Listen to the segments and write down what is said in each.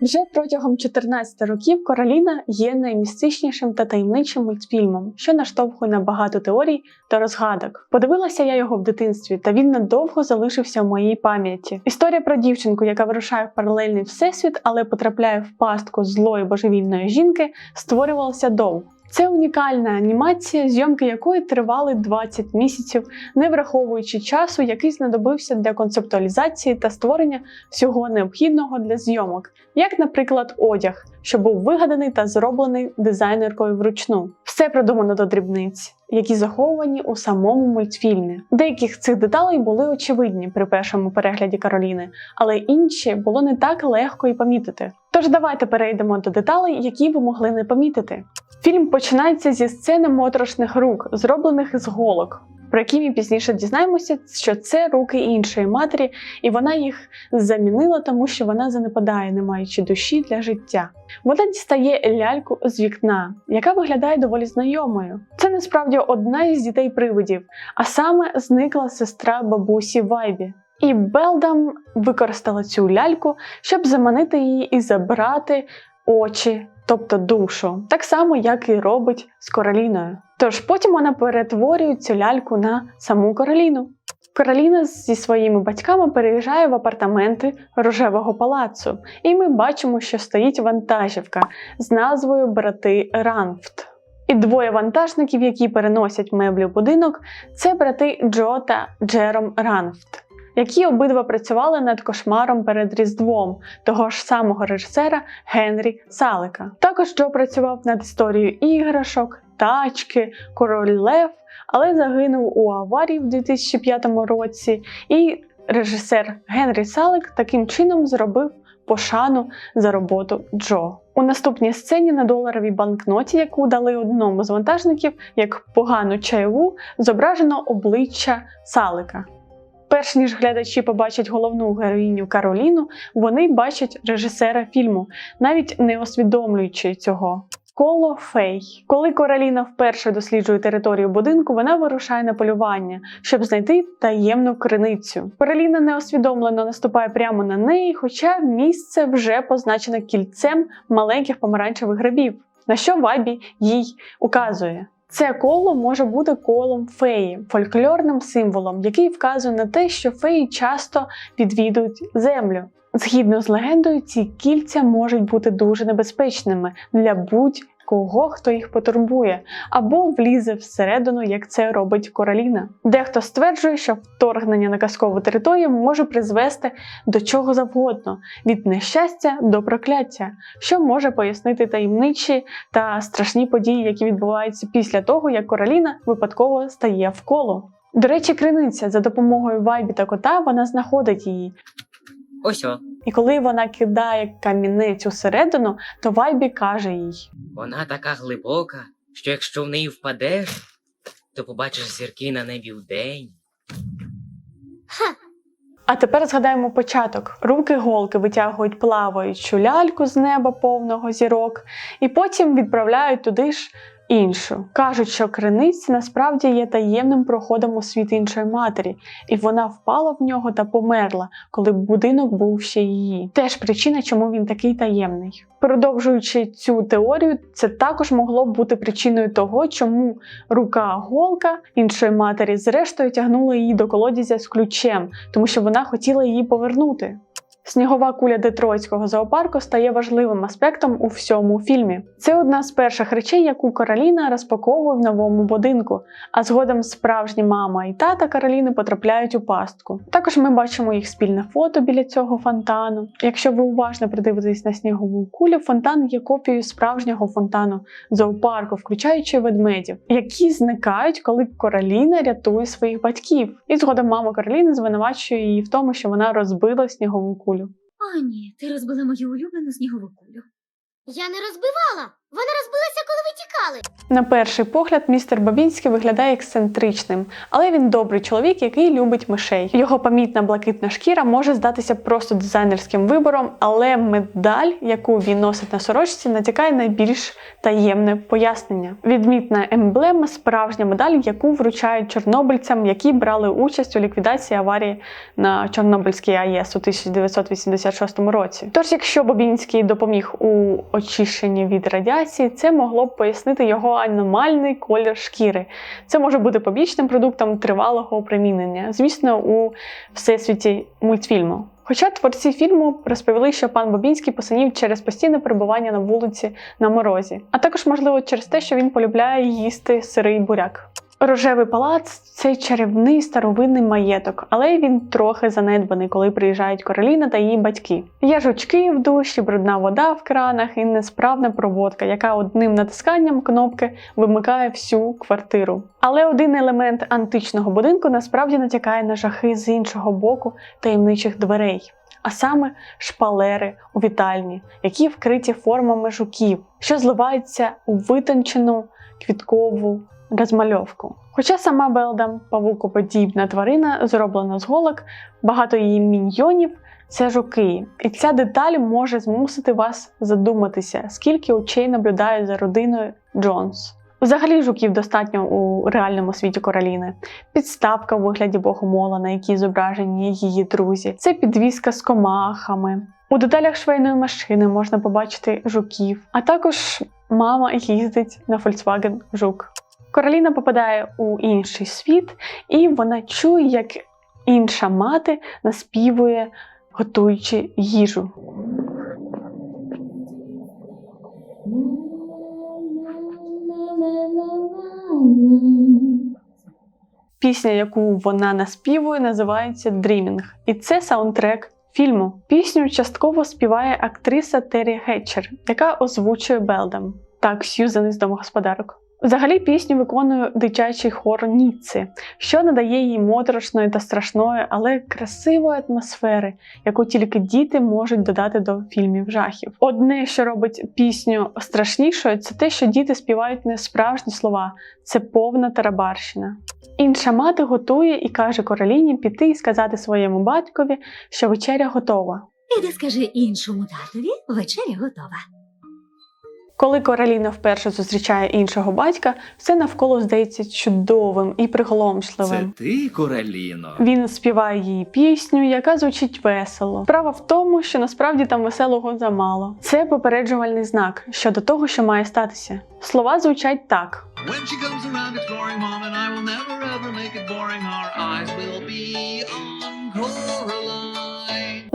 Вже протягом 14 років Короліна є наймістичнішим та таємничим мультфільмом, що наштовхує на багато теорій та розгадок. Подивилася я його в дитинстві, та він надовго залишився в моїй пам'яті. Історія про дівчинку, яка вирушає в паралельний всесвіт, але потрапляє в пастку злої божевільної жінки, створювалася довго. Це унікальна анімація, зйомки якої тривали 20 місяців, не враховуючи часу, який знадобився для концептуалізації та створення всього необхідного для зйомок, як, наприклад, одяг, що був вигаданий та зроблений дизайнеркою вручну. Все продумано до дрібниць, які заховані у самому мультфільмі. Деяких з цих деталей були очевидні при першому перегляді Кароліни, але інші було не так легко і помітити. Тож давайте перейдемо до деталей, які ви могли не помітити. Фільм починається зі сцени моторошних рук, зроблених з голок, про які ми пізніше дізнаємося, що це руки іншої матері, і вона їх замінила, тому що вона занепадає, не маючи душі для життя. Вона дістає ляльку з вікна, яка виглядає доволі знайомою. Це насправді одна із дітей привидів, а саме зникла сестра бабусі Вайбі. І Белдам використала цю ляльку, щоб заманити її і забрати очі, тобто душу, так само, як і робить з Короліною. Тож потім вона перетворює цю ляльку на саму Короліну. Кароліна зі своїми батьками переїжджає в апартаменти рожевого палацу, і ми бачимо, що стоїть вантажівка з назвою Брати Ранфт. І двоє вантажників, які переносять меблі в будинок, це брати Джо та Джером Ранфт, які обидва працювали над кошмаром перед Різдвом того ж самого режисера Генрі Салика. Також Джо працював над історією іграшок, тачки, король Лев, але загинув у аварії в 2005 році. І режисер Генрі Салик таким чином зробив пошану за роботу Джо. У наступній сцені на доларовій банкноті, яку дали одному з вантажників, як погану чайову, зображено обличчя Салика. Перш ніж глядачі побачать головну героїню Кароліну, вони бачать режисера фільму, навіть не усвідомлюючи цього. Коло Фей. Коли Короліна вперше досліджує територію будинку, вона вирушає на полювання, щоб знайти таємну криницю. Короліна неосвідомлено наступає прямо на неї, хоча місце вже позначено кільцем маленьких помаранчевих грибів, на що Вайбі їй указує. Це коло може бути колом феї, фольклорним символом, який вказує на те, що феї часто відвідують землю. Згідно з легендою, ці кільця можуть бути дуже небезпечними для будь-кого, хто їх потурбує, або влізе всередину, як це робить Короліна. Дехто стверджує, що вторгнення на казкову територію може призвести до чого завгодно від нещастя до прокляття, що може пояснити таємничі та страшні події, які відбуваються після того, як Короліна випадково стає в коло. До речі, криниця за допомогою Вайбі та кота вона знаходить її. Ось о. І коли вона кидає камінець усередину, то Вайбі каже їй: Вона така глибока, що якщо в неї впадеш, то побачиш зірки на небі вдень. А тепер згадаємо початок. Руки голки витягують плаваючу ляльку з неба повного зірок, і потім відправляють туди ж іншу. Кажуть, що криниця насправді є таємним проходом у світ іншої матері, і вона впала в нього та померла, коли будинок був ще її. Теж причина, чому він такий таємний. Продовжуючи цю теорію, це також могло б бути причиною того, чому рука голка іншої матері зрештою тягнула її до колодязя з ключем, тому що вона хотіла її повернути. Снігова куля Детройтського зоопарку стає важливим аспектом у всьому фільмі. Це одна з перших речей, яку Кароліна розпаковує в новому будинку, а згодом справжні мама і тата Кароліни потрапляють у пастку. Також ми бачимо їх спільне фото біля цього фонтану. Якщо ви уважно придивитесь на снігову кулю, фонтан є копією справжнього фонтану зоопарку, включаючи ведмедів, які зникають, коли Кароліна рятує своїх батьків. І згодом мама Кароліни звинувачує її в тому, що вона розбила снігову кулю. О, ні, ти розбила мою улюблену снігову кулю. Я не розбивала. Вона розбилася, коли ви тікали. На перший погляд, містер Бабінський виглядає ексцентричним, але він добрий чоловік, який любить мишей. Його помітна блакитна шкіра може здатися просто дизайнерським вибором, але медаль, яку він носить на сорочці, натякає на більш таємне пояснення. Відмітна емблема справжня медаль, яку вручають чорнобильцям, які брали участь у ліквідації аварії на Чорнобильській АЕС у 1986 році. Тож, якщо Бобінський допоміг у очищенні від радіації, це могло б пояснити його аномальний колір шкіри. Це може бути побічним продуктом тривалого опромінення, звісно, у всесвіті мультфільму. Хоча творці фільму розповіли, що пан Бобінський посинів через постійне перебування на вулиці на морозі, а також, можливо, через те, що він полюбляє їсти сирий буряк. Рожевий палац це чарівний старовинний маєток, але він трохи занедбаний, коли приїжджають Кароліна та її батьки. Є жучки в душі, брудна вода в кранах і несправна проводка, яка одним натисканням кнопки вимикає всю квартиру. Але один елемент античного будинку насправді натякає на жахи з іншого боку таємничих дверей. А саме шпалери у вітальні, які вкриті формами жуків, що зливаються у витончену квіткову розмальовку. Хоча сама Белдам павукоподібна тварина зроблена з голок, багато її міньйонів це жуки, і ця деталь може змусити вас задуматися, скільки очей наблюдає за родиною Джонс. Взагалі жуків достатньо у реальному світі Короліни. Підставка у вигляді богомола, на якій зображені її друзі. Це підвіска з комахами. У деталях швейної машини можна побачити жуків, а також мама їздить на Volkswagen Жук. Короліна попадає у інший світ, і вона чує, як інша мати наспівує, готуючи їжу. Пісня, яку вона наспівує, називається Dreaming, і це саундтрек фільму. Пісню частково співає актриса Террі Гетчер, яка озвучує Белдам. Так, Сьюзан із домогосподарок. Взагалі пісню виконує дитячий хор Ніцци, що надає їй моторошної та страшної, але красивої атмосфери, яку тільки діти можуть додати до фільмів жахів. Одне, що робить пісню страшнішою, це те, що діти співають не справжні слова, це повна тарабарщина. Інша мати готує і каже Короліні піти і сказати своєму батькові, що вечеря готова. Іди скажи іншому татові, вечеря готова. Коли Короліна вперше зустрічає іншого батька, все навколо здається чудовим і Це приголомшливим. ти, Короліно? Він співає їй пісню, яка звучить весело. Справа в тому, що насправді там веселого замало. Це попереджувальний знак щодо того, що має статися. Слова звучать так: When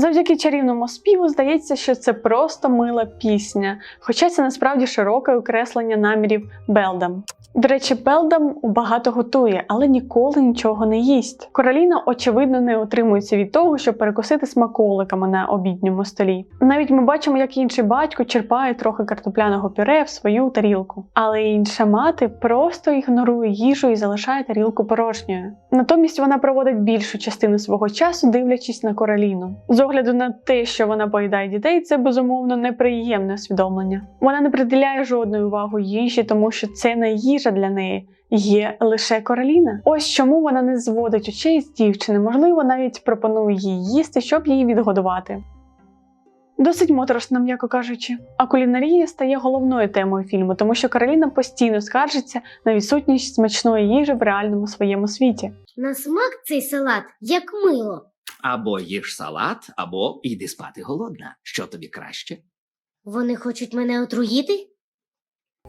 завдяки чарівному співу здається, що це просто мила пісня, хоча це насправді широке окреслення намірів Белдам. До речі, Белдам багато готує, але ніколи нічого не їсть. Короліна, очевидно, не утримується від того, щоб перекусити смаколиками на обідньому столі. Навіть ми бачимо, як інший батько черпає трохи картопляного пюре в свою тарілку. Але інша мати просто ігнорує їжу і залишає тарілку порожньою. Натомість вона проводить більшу частину свого часу, дивлячись на Короліну. З огляду на те, що вона поїдає дітей, це безумовно неприємне усвідомлення. Вона не приділяє жодної уваги їжі, тому що це не їжа для неї. Є лише Короліна. Ось чому вона не зводить очей з дівчини, можливо, навіть пропонує їй їсти, щоб її відгодувати. Досить моторошно, м'яко кажучи. А кулінарія стає головною темою фільму, тому що Кароліна постійно скаржиться на відсутність смачної їжі в реальному своєму світі. На смак цей салат як мило. Або їж салат, або йди спати голодна. Що тобі краще? Вони хочуть мене отруїти?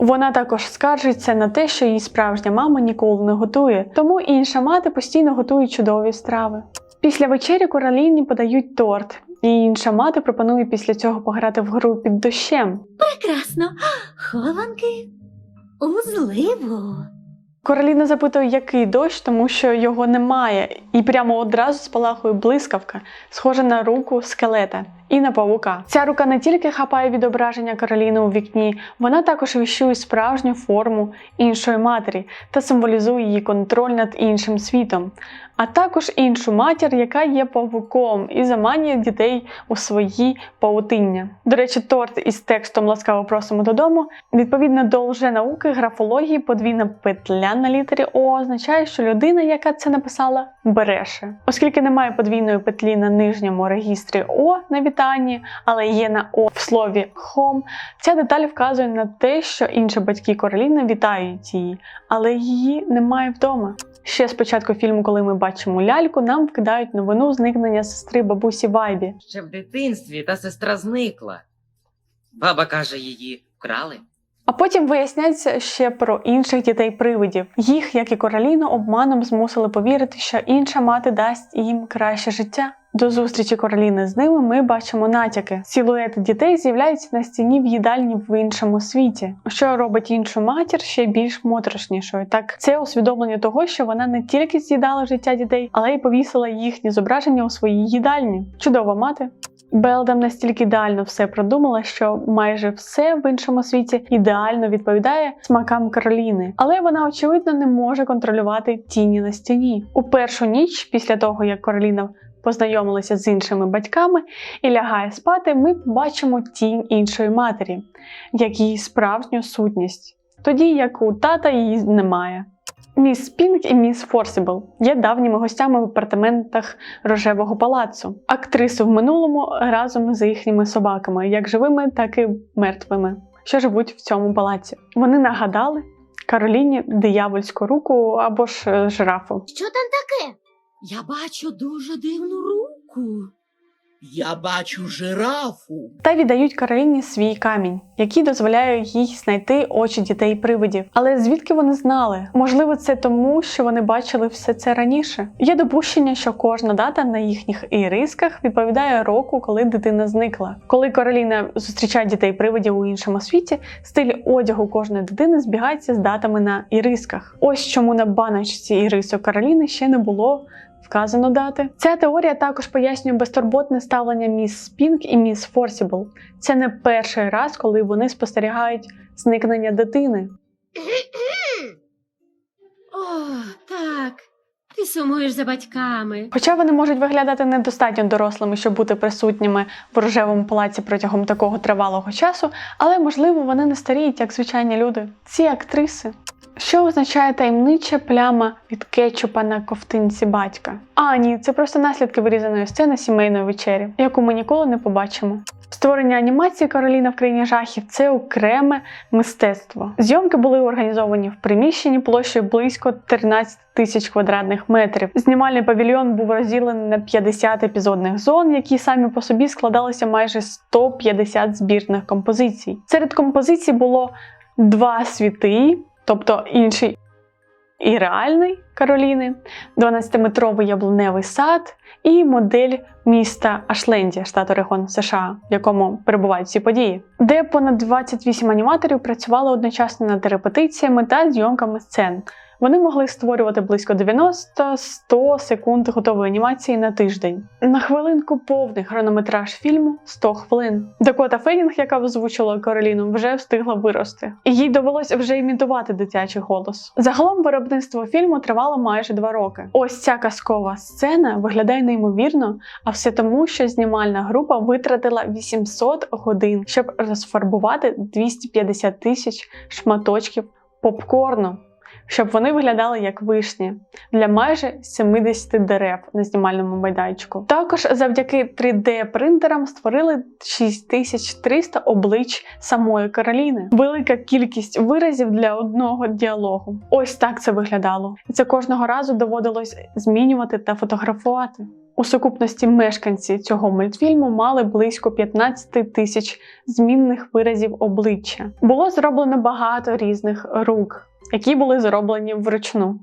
Вона також скаржиться на те, що її справжня мама ніколи не готує, тому інша мати постійно готує чудові страви. Після вечері Короліні подають торт, і інша мати пропонує після цього пограти в гру під дощем. Прекрасно. Хованки у зливу. Короліна запитує, який дощ, тому що його немає, і прямо одразу спалахує блискавка, схожа на руку скелета і на павука. Ця рука не тільки хапає відображення Кароліни у вікні, вона також віщує справжню форму іншої матері та символізує її контроль над іншим світом. А також іншу матір, яка є павуком і заманює дітей у свої павутиння. До речі, торт із текстом ласкаво просимо додому. Відповідно до лженауки графології, подвійна петля на літері О означає, що людина, яка це написала, береше. Оскільки немає подвійної петлі на нижньому регістрі О на вітанні, але є на О в слові хом, ця деталь вказує на те, що інші батьки Короліни вітають її, але її немає вдома. Ще з початку фільму, коли ми бачимо ляльку, нам вкидають новину зникнення сестри бабусі Вайбі. Ще в дитинстві та сестра зникла. Баба каже, її вкрали. А потім виясняється ще про інших дітей-привидів. Їх, як і Короліну, обманом змусили повірити, що інша мати дасть їм краще життя. До зустрічі Короліни з ними ми бачимо натяки. Силуети дітей з'являються на стіні в їдальні в іншому світі, що робить іншу матір ще більш моторошнішою. Так це усвідомлення того, що вона не тільки з'їдала життя дітей, але й повісила їхні зображення у своїй їдальні. Чудова мати. Белдем настільки ідеально все продумала, що майже все в іншому світі ідеально відповідає смакам Кароліни, але вона очевидно не може контролювати тіні на стіні. У першу ніч, після того як Кароліна познайомилася з іншими батьками і лягає спати, ми бачимо тінь іншої матері, як її справжню сутність, тоді як у тата її немає. Міс Пінк і міс Форсібл є давніми гостями в апартаментах рожевого палацу. Актриси в минулому разом з їхніми собаками, як живими, так і мертвими, що живуть в цьому палаці. Вони нагадали Кароліні диявольську руку або ж е, жирафу. Що там таке? Я бачу дуже дивну руку. Я бачу жирафу. Та віддають Кароліні свій камінь, який дозволяє їй знайти очі дітей привидів. Але звідки вони знали? Можливо, це тому, що вони бачили все це раніше. Є допущення, що кожна дата на їхніх ірисках відповідає року, коли дитина зникла. Коли Кароліна зустрічає дітей привидів у іншому світі, стиль одягу кожної дитини збігається з датами на ірисках. Ось чому на баночці ірису Кароліни ще не було вказано дати. Ця теорія також пояснює безтурботне ставлення міс Пінк і міс Форсібл. Це не перший раз, коли вони спостерігають зникнення дитини. О, так. Ти сумуєш за батьками. Хоча вони можуть виглядати недостатньо дорослими, щоб бути присутніми в рожевому палаці протягом такого тривалого часу, але можливо вони не старіють як звичайні люди. Ці актриси. Що означає таємнича пляма від кетчупа на ковтинці батька? А, ні, це просто наслідки вирізаної сцени сімейної вечері, яку ми ніколи не побачимо. Створення анімації Кароліна в країні жахів це окреме мистецтво. Зйомки були організовані в приміщенні площею близько 13 тисяч квадратних метрів. Знімальний павільйон був розділений на 50 епізодних зон, які самі по собі складалися майже 150 збірних композицій. Серед композицій було два світи, тобто інший і реальний Кароліни, 12-метровий яблуневий сад і модель міста Ашленді, штат Орегон, США, в якому перебувають ці події, де понад 28 аніматорів працювали одночасно над репетиціями та зйомками сцен. Вони могли створювати близько 90-100 секунд готової анімації на тиждень. На хвилинку повний хронометраж фільму 100 хвилин. Дакота Фенінг, яка озвучила Кароліну, вже встигла вирости, і їй довелося вже імітувати дитячий голос. Загалом виробництво фільму тривало майже два роки. Ось ця казкова сцена виглядає неймовірно, а все тому, що знімальна група витратила 800 годин, щоб розфарбувати 250 тисяч шматочків попкорну щоб вони виглядали як вишні для майже 70 дерев на знімальному майданчику. Також завдяки 3D-принтерам створили 6300 облич самої Кароліни. Велика кількість виразів для одного діалогу. Ось так це виглядало. Це кожного разу доводилось змінювати та фотографувати. У сукупності мешканці цього мультфільму мали близько 15 тисяч змінних виразів обличчя. Було зроблено багато різних рук, які були зроблені вручну.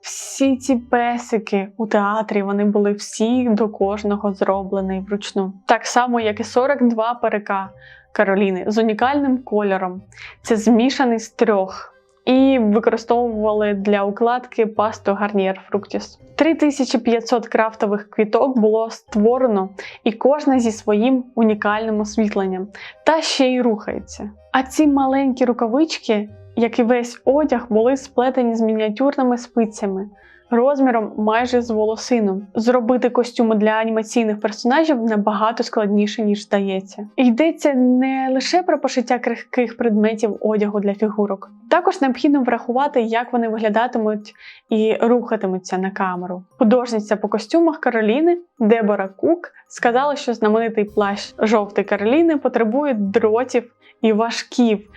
Всі ці песики у театрі вони були всі до кожного зроблені вручну. Так само, як і 42 перека Кароліни з унікальним кольором. Це змішаний з трьох. І використовували для укладки пасту Garnier Fructis. 3500 крафтових квіток було створено, і кожна зі своїм унікальним освітленням, та ще й рухається. А ці маленькі рукавички, як і весь одяг, були сплетені з мініатюрними спицями, розміром майже з волосину. Зробити костюми для анімаційних персонажів набагато складніше, ніж здається. Йдеться не лише про пошиття крихких предметів одягу для фігурок. Також необхідно врахувати, як вони виглядатимуть і рухатимуться на камеру. Художниця по костюмах Кароліни Дебора Кук сказала, що знаменитий плащ жовтий Кароліни потребує дротів і важків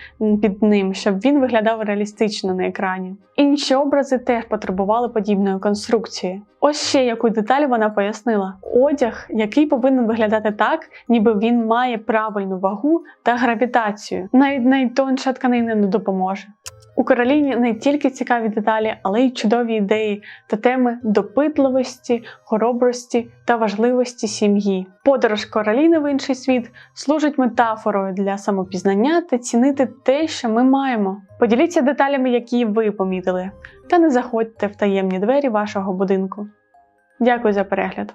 під ним, щоб він виглядав реалістично на екрані. Інші образи теж потребували подібної конструкції. Ось ще яку деталь вона пояснила: одяг, який повинен виглядати так, ніби він має правильну вагу та гравітацію. Навіть найтонша тканина не допоможе. У Кароліні не тільки цікаві деталі, але й чудові ідеї та теми допитливості, хоробрості та важливості сім'ї. Подорож Кароліни в інший світ служить метафорою для самопізнання та цінити те, що ми маємо. Поділіться деталями, які ви помітили, та не заходьте в таємні двері вашого будинку. Дякую за перегляд!